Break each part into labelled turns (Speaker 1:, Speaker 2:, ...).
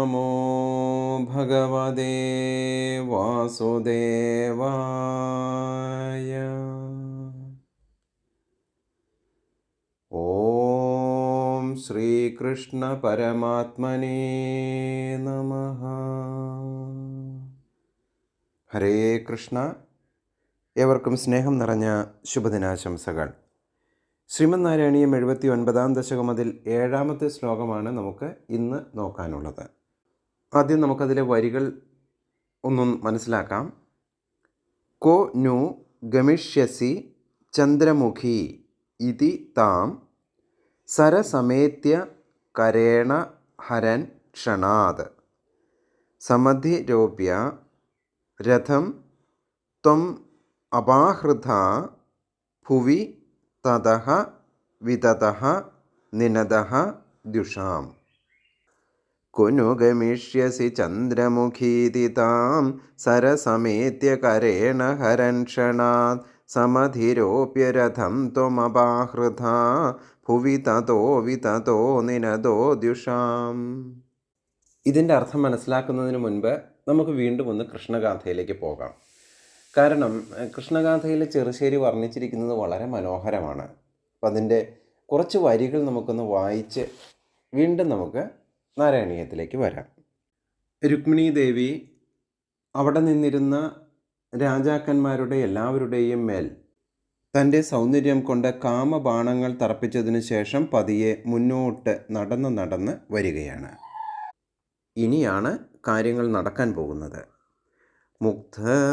Speaker 1: നമോ ഭഗവദേ വാസുദേവായ ഓം ശ്രീകൃഷ്ണ പരമാത്മനേ നമ ഹരേ കൃഷ്ണ. ഏവർക്കും സ്നേഹം നിറഞ്ഞ ശുഭദിനാശംസകൾ. ശ്രീമന് നാരായണീയം എഴുപത്തി ഒൻപതാം ദശകം അതിൽ ഏഴാമത്തെ ശ്ലോകമാണ് നമുക്ക് ഇന്ന് നോക്കാനുള്ളത്. ആദ്യം നമുക്കതിലെ വരികൾ ഒന്നും മനസ്സിലാക്കാം. കോ നു ഗമിഷ്യസി ചന്ദ്രമുഖി ഇതി താം സരസമേത്യ കരേണ ഹരൻ ക്ഷണാത് സമധിരോപ്യ രഥം ത്വം അപാഹൃത ഭുവി തതഹ വിതതഃ നിനതഃ ദ്യുഷാം കുനു ഗമിഷ്യസി ചന്ദ്രമുഖീതി താം സരസമേത്യ കരേണ ഹരൻഷണ ക്ഷണാത് സമധിരോപ്യ രഥം ത്വമപാഹൃത ഭുവി തതോ വിതതോ നിനതോ ദ്യുഷാം. ഇതിന്റെ അർത്ഥം മനസ്സിലാക്കുന്നതിന് മുൻപ് നമുക്ക് വീണ്ടും ഒന്ന് കൃഷ്ണഗാഥയിലേക്ക് പോകാം. കാരണം കൃഷ്ണഗാഥയിൽ ചെറുശ്ശേരി വർണിച്ചിരിക്കുന്നത് വളരെ മനോഹരമാണ്. അപ്പം അതിന്റെ കുറച്ച് വരികൾ നമുക്കൊന്ന് വായിച്ച് വീണ്ടും നമുക്ക് നാരായണീയത്തിലേക്ക് വരാം. രുക്മിണി ദേവി അവിടെ നിന്നിരുന്ന രാജാക്കന്മാരുടെ എല്ലാവരുടെയും മേൽ തന്റെ സൗന്ദര്യം കൊണ്ട് കാമബാണങ്ങൾ തറപ്പിച്ചതിനു ശേഷം പതിയെ മുന്നോട്ട് നടന്ന് നടന്ന് വരികയാണ്. ഇനിയാണ് കാര്യങ്ങൾ നടക്കാൻ പോകുന്നത്. മുഗ്ധവീലോചന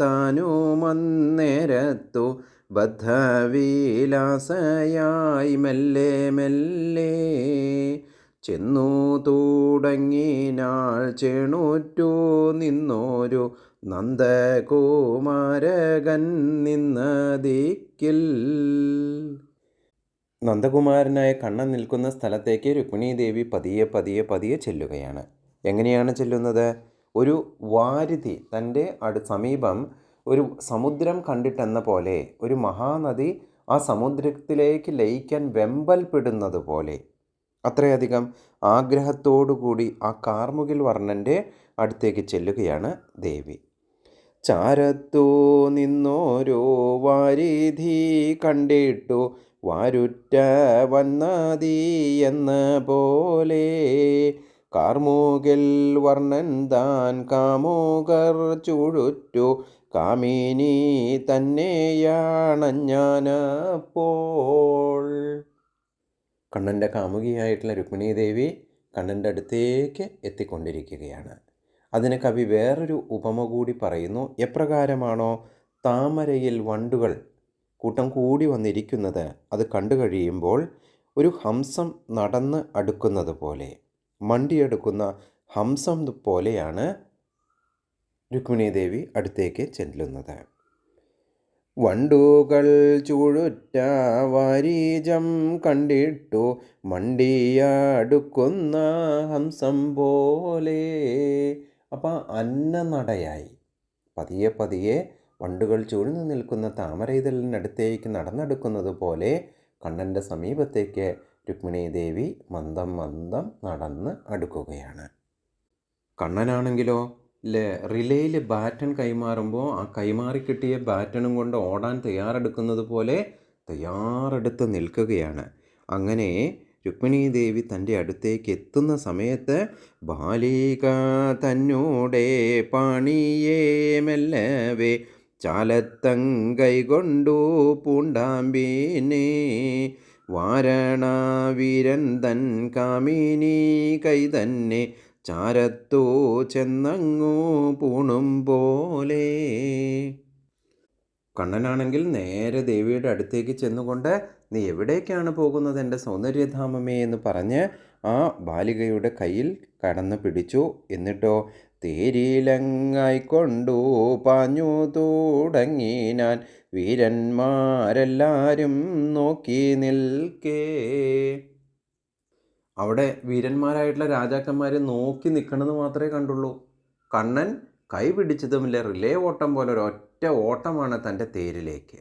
Speaker 1: താനുമന്നേരത്തു ബദ്ധവിലാസയായി മെല്ലെ. മെല്ലെ ചെന്നു തുടങ്ങിനാൾ ചെണുറ്റു നിന്നോരു നന്ദകുമാരകൻ നിന്ന നന്ദകുമാരനായ കണ്ണൻ നിൽക്കുന്ന സ്ഥലത്തേക്ക് രുക്മിണി ദേവി പതിയെ പതിയെ പതിയെ ചെല്ലുകയാണ്. എങ്ങനെയാണ് ചെല്ലുന്നത്? ഒരു വാരുതി തന്റെ അടു സമീപം ഒരു സമുദ്രം കണ്ടിട്ടെന്ന പോലെ ഒരു മഹാനദി ആ സമുദ്രത്തിലേക്ക് ലയിക്കാൻ വെമ്പൽപ്പെടുന്നത് പോലെ. അത്രയധികം ആഗ്രഹത്തോടുകൂടി ആ കാർമുകിൽ വർണന്റെ അടുത്തേക്ക് ചെല്ലുകയാണ് ദേവി. ചാരത്തു നിന്നോരോ വാരിധി കണ്ടിട്ടു വാരുറ്റ വന്നതി എന്ന പോലെ. കാർമുകിൽ വർണൻ താൻ കാമുകർ ചുഴുറ്റു. കാമിനി തന്നെയാണഞ്ഞാനപ്പോൾ. കണ്ണന്റെ കാമുകിയായിട്ടുള്ള രുക്മിണി ദേവി കണ്ണന്റെ അടുത്തേക്ക് എത്തിക്കൊണ്ടിരിക്കുകയാണ്. അതിന് കവി വേറൊരു ഉപമ കൂടി പറയുന്നു. എപ്രകാരമാണോ താമരയിൽ വണ്ടുകൾ കൂട്ടം കൂടി വന്നിരിക്കുന്നത്? അത് കണ്ടു കഴിയുമ്പോൾ ഒരു ഹംസം നടന്ന് അടുക്കുന്നത് പോലെ. മണ്ടിയെടുക്കുന്ന ഹംസം പോലെയാണ് രുക്മിണി ദേവി അടുത്തേക്ക് ചെല്ലുന്നത്. വണ്ടുകൾ ചുഴുറ്റ വാരീജം കണ്ടിട്ടു മണ്ടിയടുക്കുന്ന ഹംസം പോലെ. അപ്പോൾ അന്നനടയായി. പതിയെ പതിയെ വണ്ടുകൾ ചൂഴ്ന്നു നിൽക്കുന്ന താമരയിതലിനടുത്തേക്ക് നടന്നെടുക്കുന്നത് പോലെ കണ്ണന്റെ സമീപത്തേക്ക് രുക്മിണി ദേവി മന്ദം മന്ദം നടന്ന് അടുക്കുകയാണ്. കണ്ണനാണെങ്കിലോ? റിലേയിൽ ബാറ്റൺ കൈമാറുമ്പോൾ ആ കൈമാറി കിട്ടിയ ബാറ്റണും കൊണ്ട് ഓടാൻ തയ്യാറെടുക്കുന്നത് പോലെ തയ്യാറെടുത്ത് നിൽക്കുകയാണ്. അങ്ങനെ രുക്മിണി ദേവി തന്റെ അടുത്തേക്ക് എത്തുന്ന സമയത്ത് ബാലിക തന്നൂടെ പാണിയേ മെല്ലവേ ചാലത്തങ്കൈ കൊണ്ടു പൂണ്ടാമ്പീനെ വാരണവീരൻ തൻ കാമിനി കൈ തന്നെ ചാരത്തു ചെന്നങ്ങു പൂണും പോലെ. കണ്ണനാണെങ്കിൽ നേരെ ദേവിയുടെ അടുത്തേക്ക് ചെന്നുകൊണ്ട് നീ എവിടേക്കാണ് പോകുന്നത് എന്റെ സൗന്ദര്യധാമമേ? എന്ന് പറഞ്ഞ് ആ ബാലികയുടെ കയ്യിൽ കടന്നു പിടിച്ചു. എന്നിട്ടോ തേരിലങ്ങായിക്കൊണ്ടു പാഞ്ഞു തുടങ്ങി ഞാൻ വീരന്മാരെല്ലാരും നോക്കി നിൽക്കേ. അവിടെ വീരന്മാരായിട്ടുള്ള രാജാക്കന്മാർ നോക്കി നിൽക്കണമെന്ന് മാത്രമേ കണ്ടുള്ളൂ. കണ്ണൻ കൈ പിടിച്ചതുമില്ല റിലേ ഓട്ടം പോലെ ഒരു ഒറ്റ ഓട്ടമാണ് തന്റെ തേരിലേക്ക്.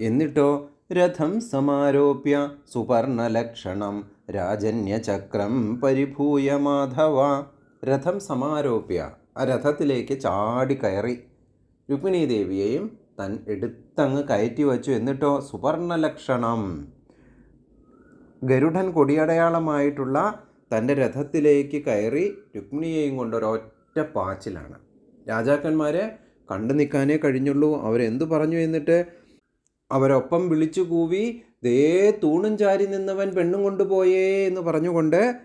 Speaker 1: എന്നിട്ടോ രഥം സമാരോപ്യ സുവർണലക്ഷണം രാജന്യചക്രം പരിഭൂയ മാധവ. രഥം സമാരോപ്യ ആ രഥത്തിലേക്ക് ചാടി കയറി. രുക്മിണീ ദേവിയെയും തൻ എടുത്തങ്ങ് കയറ്റി വച്ചു. എന്നിട്ടോ സുവർണലക്ഷണം. ഗരുഡൻ കൊടിയടയാളമായിട്ടുള്ള തന്റെ രഥത്തിലേക്ക് കയറി രുക്മിണിയെയും കൊണ്ടൊരൊറ്റ പാച്ചിലാണ്. രാജാക്കന്മാരെ കണ്ടു നിൽക്കാനേ കഴിഞ്ഞുള്ളൂ. അവരെന്തു പറഞ്ഞു എന്നിട്ട്? അവരൊപ്പം വിളിച്ചു കൂവി ദേ തൂണും ചാരി നിന്നവൻ പെണ്ണും കൊണ്ടുപോയേ എന്ന് പറഞ്ഞുകൊണ്ട്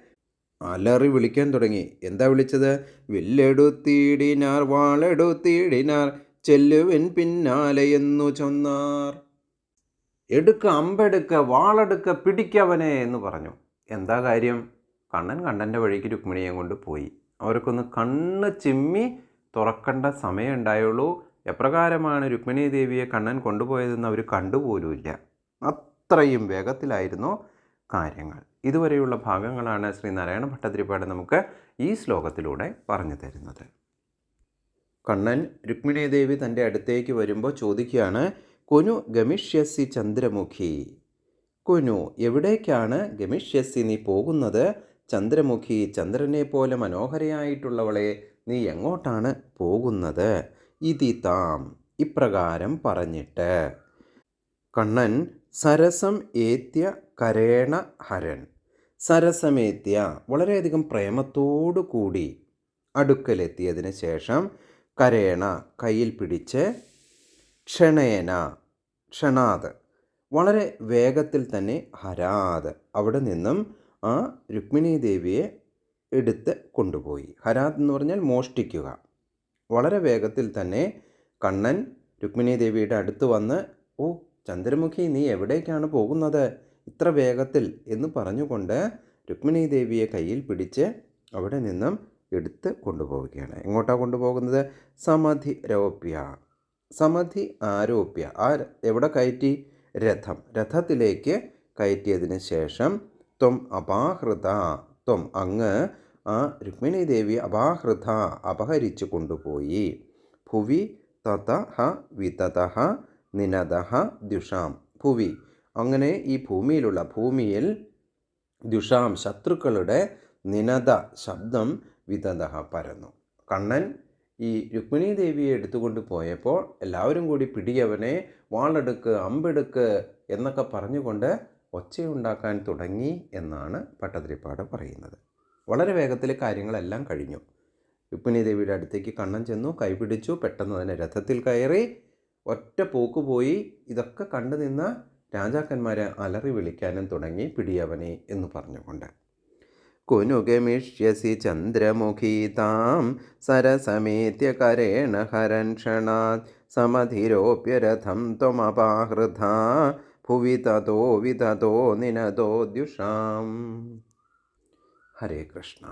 Speaker 1: അലറി വിളിക്കാൻ തുടങ്ങി. എന്താ വിളിച്ചത്? വില്ലെടുത്തിടിനാർ വാളെടുത്തിടിനാർ. ചെല്ലുവൻ പിന്നാലെയെന്നു ചൊന്നാർ. എടുക്ക അമ്പെടുക്ക വാളെടുക്ക പിടിക്കവനെ എന്ന് പറഞ്ഞു. എന്താ കാര്യം? കണ്ണൻ കണ്ണന്റെ വഴിക്ക് രുക്മിണിയെ കൊണ്ട് പോയി. അവർക്കൊന്ന് കണ്ണ് ചിമ്മി തുറക്കേണ്ട സമയം ഉണ്ടായുള്ളൂ. എപ്രകാരമാണ് രുക്മിണി ദേവിയെ കണ്ണൻ കൊണ്ടുപോയതെന്ന് അവർ കണ്ടുപോലുമില്ല അത്രയും വേഗത്തിലായിരുന്നു കാര്യങ്ങൾ. ഇതുവരെയുള്ള ഭാഗങ്ങളാണ് ശ്രീ നാരായണ ഭട്ടതിരിപ്പാട് നമുക്ക് ഈ ശ്ലോകത്തിലൂടെ പറഞ്ഞു തരുന്നത്. കണ്ണൻ രുക്മിണി ദേവി തന്റെ അടുത്തേക്ക് വരുമ്പോൾ ചോദിക്കുകയാണ് കൊനു ഗമിഷ്യസി ചന്ദ്രമുഖി? കൊനു എവിടേക്കാണ് ഗമിഷ്യസി നീ പോകുന്നത്? ചന്ദ്രമുഖി ചന്ദ്രനെ പോലെ മനോഹരയായിട്ടുള്ളവളെ നീ എങ്ങോട്ടാണ് പോകുന്നത്? ഇതി താം ഇപ്രകാരം പറഞ്ഞിട്ട്. കണ്ണൻ സരസം ഏത്യ കരേണ ഹരൻ. സരസമേത്യ വളരെയധികം പ്രേമത്തോടു കൂടി അടുക്കലെത്തിയതിന് ശേഷം കരേണ കയ്യിൽ പിടിച്ച് ക്ഷണേന ക്ഷണാത്. വളരെ വേഗത്തിൽ തന്നെ ഹരാത്. അവിടെ നിന്നും ആ രുക്മിണി ദേവിയെ എടുത്ത് കൊണ്ടുപോയി. ഹരാത് എന്ന് പറഞ്ഞാൽ മോഷ്ടിക്കുക. വളരെ വേഗത്തിൽ തന്നെ കണ്ണൻ രുക്മിണി ദേവിയുടെ അടുത്ത് വന്ന് ഓ ചന്ദ്രമുഖി നീ എവിടേക്കാണ് പോകുന്നത്? ഇത്ര വേഗത്തിൽ? എന്ന് പറഞ്ഞുകൊണ്ട് രുക്മിണി ദേവിയെ കയ്യിൽ പിടിച്ച് അവിടെ നിന്നും എടുത്ത് കൊണ്ടുപോവുകയാണ്. എങ്ങോട്ടാണ് കൊണ്ടുപോകുന്നത്? സമധി രോപ്യ. സമധി ആരോപ്യ. ആ എവിടെ കയറ്റി? രഥം. രഥത്തിലേക്ക് കയറ്റിയതിന് ശേഷം ത്വം അപാഹൃത ത്വം അങ്ങ് ആ രുക്മിണി ദേവി അപാഹൃത അപഹരിച്ചു കൊണ്ടുപോയി. ഭുവി തത ഹ വിതത നിനത ദുഷാം. ഭുവി. അങ്ങനെ ഈ ഭൂമിയിലുള്ള ഭൂമിയിൽ ദുഷാം ശത്രുക്കളുടെ നിനത ശബ്ദം വിതത പരന്നു. കണ്ണൻ ഈ രുക്മിണി ദേവിയെ എടുത്തുകൊണ്ട് പോയപ്പോൾ എല്ലാവരും കൂടി പിടിയവനെ വാളെടുക്ക് അമ്പെടുക്ക് എന്നൊക്കെ പറഞ്ഞുകൊണ്ട് ഒച്ചയുണ്ടാക്കാൻ തുടങ്ങി എന്നാണ് പട്ടതിരിപ്പാട് പറയുന്നത്. വളരെ വേഗത്തിൽ കാര്യങ്ങളെല്ലാം കഴിഞ്ഞു. രുക്മിണി ദേവിയുടെ അടുത്തേക്ക് കണ്ണൻ ചെന്നു കൈപിടിച്ചു പെട്ടെന്ന് തന്നെ രഥത്തിൽ കയറി ഒറ്റ പോക്ക് പോയി ഇതൊക്കെ കണ്ടു നിന്ന രാജാക്കന്മാരെ അലറി വിളിക്കാനും തുടങ്ങി പിടിയവനെ എന്ന് പറഞ്ഞുകൊണ്ട്. കുനുഗമിഷ്യസി ചന്ദ്രമുഖീതാം സരസമേത്യ കരേണ ഹരൻ ക്ഷണാത് സമധിരോപ്യ രഥം ത്വമപാഹൃത ഭുവി തതോ വിതതോ നിനതോ ദ്യുഷാം. ഹരേ കൃഷ്ണ.